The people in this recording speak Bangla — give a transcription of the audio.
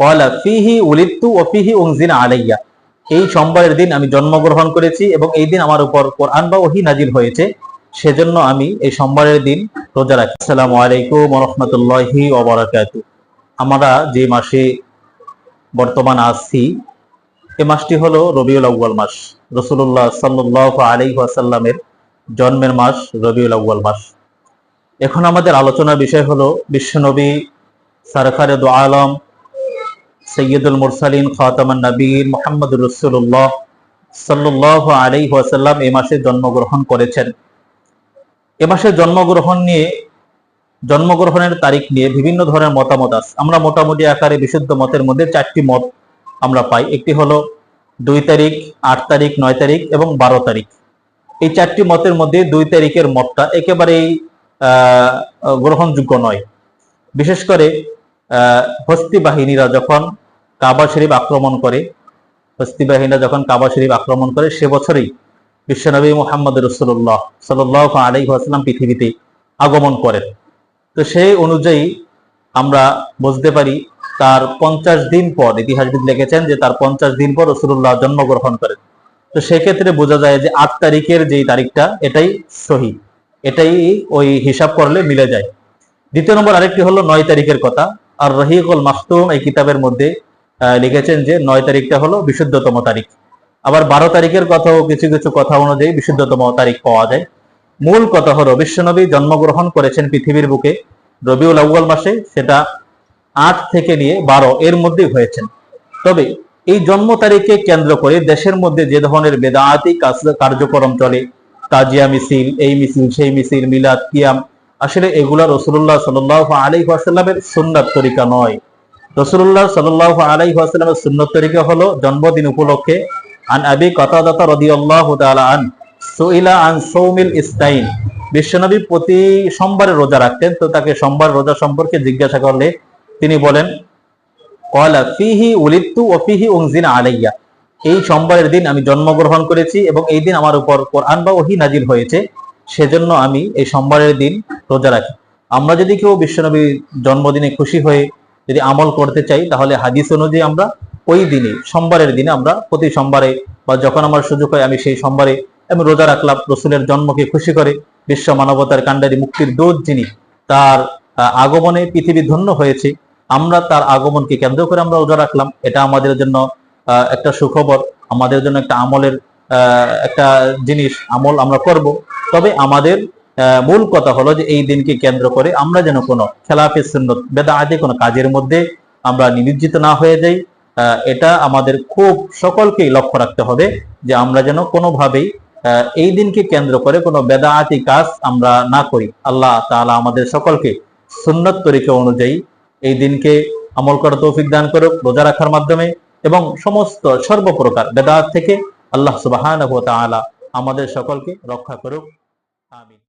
কলা ফিহি উলিত্তু ও এই সোমবারের দিন আমি জন্মগ্রহণ করেছি এবং এই দিন আমার উপর কোরআন বা ওহি নাজিল হয়েছে। সেজন্য আমি এই সোমবারের দিন রোজা রাখি। আসসালামু আলাইকুম রহমতুল্লাহি ওবরাকাতু আমরা যে মাসে বর্তমান আছি, এ মাসটি হলো রবিউল আউ্বাল মাস। রসুল্লাহ সাল্লাহ আলী আসাল্লামের জন্মের মাস, রবিউল আউ্বাল মাস। এখন আমাদের আলোচনার বিষয় হলো, বিশ্বনবী সরকারে দো আলম সৈয়দুল মুরসালিন খাতামান নবীন মোহাম্মদ রসুল্লাহ সাল্লাহ আলী ওয়াসাল্লাম এ মাসে জন্মগ্রহণ করেছেন। এ মাসে জন্মগ্রহণ নিয়ে জন্মগ্রহণের তারিখ নিয়ে বিভিন্ন ধরনের মতামত আছে। আমরা মোটামুটি আকারে বিশুদ্ধ মতের মধ্যে চারটি মত আমরা পাই। একটি হলো দুই তারিখ আট তারিখ নয় তারিখ এবং বারো তারিখ। এই চারটি মতের মধ্যে দুই তারিখের মতটা একেবারেই গ্রহণযোগ্য নয়। বিশেষ করে আহ, হস্তি বাহিনীরা যখন কাবা শরীফ আক্রমণ করে। হস্তি বাহিনীরা যখন কাবা শরীফ আক্রমণ করে, সে বছরেই বিশ্বনবী মোহাম্মদ রসুল্লাহ সাল্লাহ আলী আসলাম পৃথিবীতে আগমন করেন। তো সেই অনুযায়ী আমরা বুঝতে পারি, তার পঞ্চাশ দিন পর ইতিহাসবিদ লিখেছেন যে তার পঞ্চাশ দিন পর রসুল্লাহ জন্মগ্রহণ করেন। তো সেক্ষেত্রে বোঝা যায় যে আট তারিখের যেই তারিখটা, এটাই সহি। এটাই ওই হিসাব করলে মিলে যায়। দ্বিতীয় নম্বর আরেকটি হলো নয় তারিখের কথা। আর রহিকুল মাহতুম এই কিতাবের মধ্যে লিখেছেন যে নয় তারিখটা হলো বিশুদ্ধতম তারিখ। আবার বারো তারিখের কথাও কিছু কিছু কথা অনুযায়ী বিশুদ্ধতম তারিখ পাওয়া যায়। মূল কথা হলো, বিশ্বনবী জন্মগ্রহণ করেছেন পৃথিবীর বুকে রবিউল আউ্বাল মাসে, সেটা আট থেকে নিয়ে বারো, এর মধ্যেই হয়েছেন তবে এই জন্ম তারিখকে কেন্দ্র করে দেশের মধ্যে যে ধরনের বেদায়াতি কার্যক্রম চলে, তাজিয়া মিছিল, এই মিছিল, সেই মিছিল, মিলাদ কিয়াম, আসলে এগুলা রসুল্লাহ সাল আলাই আসাল্লামের সুন্নাত তরিকা নয়। রসুল্লাহ সাল আলাই আসাল্লামের সুন্নত তরিকা হলো জন্মদিন উপলক্ষে, আন আবি কতাদাতা রদিয়াল্লাহু তাআলা আন, সুইলা আন সৌমিল ইস্তাইন। বিশ্বনবী প্রতি সোমবারে রোজা রাখতেন, তো তাকে সোমবার রোজা সম্পর্কে জিজ্ঞাসা করলে তিনি বলেন, কলা ফিহি উলিত্তু ও ফিহি উংজিন আলাইয়া। এই সোমবারের দিন আমি জন্মগ্রহণ করেছি এবং এই দিন আমার উপর কোরআন বা ওহি নাজিল হয়েছে, সেজন্য আমি এই সোমবারের দিন রোজা রাখি। আমরা যদি কেউ বিশ্বনবীর জন্মদিনে খুশি হয়ে যদি আমল করতে চাই, তাহলে হাদিস অনুযায়ী আমরা ওই দিনে, সোমবারের দিনে আমরা প্রতি সোমবারে বা যখন আমার সুযোগ হয় আমি সেই সোমবারে আমি রোজা রাখলাম, রসুলের জন্মকে খুশি করে বিশ্ব মানবতার কাণ্ডারি মুক্তির দূত যিনি, তার আগমনে পৃথিবী ধন্য হয়েছে, আমরা তার আগমনকে কেন্দ্র করে আমরা রোজা রাখলাম। এটা আমাদের জন্য একটা সুখবর, আমাদের জন্য একটা আমলের একটা জিনিস, আমল আমরা করব। তবে আমাদের মূল কথা হলো যে এই দিনকে কেন্দ্র করে আমরা যেন কোনো খেলাফি সুন্নত বেদা আদি কোনো কাজের মধ্যে আমরা নিমজ্জিত না হয়ে যাই। এটা আমাদের খুব সকলকেই লক্ষ্য রাখতে হবে যে আমরা যেন কোনোভাবেই এই দিনকে কেন্দ্র করে কোনো বেদাআতি কাজ আমরা না করি। আল্লাহ তাআলা আমাদের সকলকে সুন্নত তরিকা অনুযায়ী এই দিনকে আমল করার তৌফিক দান করুক, রোজা রাখার মাধ্যমে এবং সমস্ত সর্বপ্রকার বেদাত থেকে আল্লাহ তাআলা আমাদের সকলকে রক্ষা করুক। আমিন।